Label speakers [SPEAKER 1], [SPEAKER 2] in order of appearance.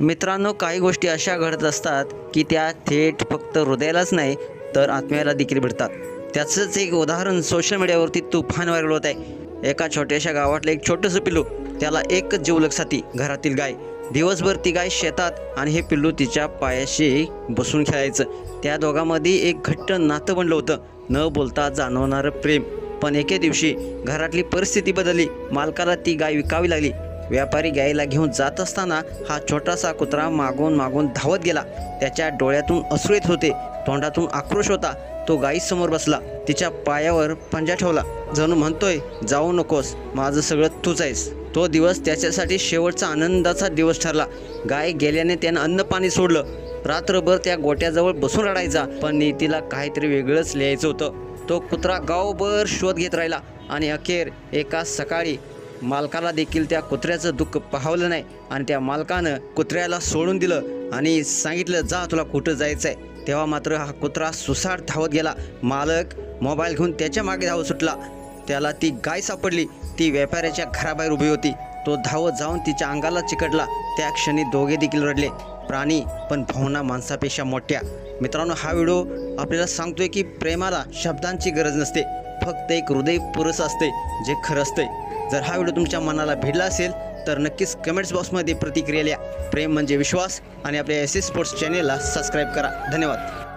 [SPEAKER 1] मित्रांनो काही गोष्टी अशा घडत असतात की त्या थेट फक्त हृदयालाच नाही तर आत्म्याला देखील भिडतात. त्याचंच एक उदाहरण सोशल मीडियावरती तुफान व्हायरल होत आहे. एका छोट्याशा गावातलं एक छोटंसं पिल्लू त्याला एकच जीव लक्षाती घरातील गाय. दिवसभर ती गाय शेतात आणि हे पिल्लू तिच्या पायाशी बसून खेळायचं. त्या दोघांमध्ये एक घट्ट नातं बनलं होतं. न बोलता जाणवणारं प्रेम. पण एके दिवशी घरातली परिस्थिती बदलली. मालकाला ती गाय विकावी लागली. व्यापारी गायीला घेऊन जात असताना हा छोटासा कुत्रा मागून मागून धावत गेला. त्याच्या डोळ्यातून अश्रू येत होते. तोंडातून आक्रोश होता. तो गायीसमोर बसला. तिच्या पायावर पंजा ठेवला. जणू म्हणतोय जाऊ नकोस. माझं सगळं तूच आहेस. तो दिवस त्याच्यासाठी शेवटचा आनंदाचा दिवस ठरला. गाय गेल्याने त्यानं अन्न पाणी सोडलं. रात्रभर त्या गोट्याजवळ बसून रडायचा. पण नीतीला काहीतरी वेगळंच लिहायचं होतं. तो कुत्रा गावभर शोध घेत राहिला. आणि अखेर एका सकाळी मालकाला देखील त्या कुत्र्याचं दुःख पाहवलं नाही आणि त्या मालकानं कुत्र्याला सोडून दिलं आणि सांगितलं जा तुला कुठं जायचं आहे तेव्हा मात्र हा कुत्रा सुसाट धावत गेला. मालक मोबाईल घेऊन त्याच्यामागे धावत सुटला. त्याला ती गाय सापडली. ती व्यापाऱ्याच्या घराबाहेर उभी होती. तो धावत जाऊन तिच्या अंगाला चिकटला. त्या क्षणी दोघे देखील रडले. प्राणी पण भावना माणसापेक्षा मोठ्या. मित्रांनो हा व्हिडिओ आपल्याला सांगतोय की प्रेमाला शब्दांची गरज नसते. फक्त एक हृदय पुरस असते जे खरं असते. जर हा व्हिडिओ तुमच्या मनाला भिडला असेल तर नक्कीच कमेंट्स बॉक्समध्ये प्रतिक्रिया लिहा. प्रेम म्हणजे विश्वास आणि आपल्या एस एस स्पोर्ट्स चॅनेलला सबस्क्राईब करा. धन्यवाद.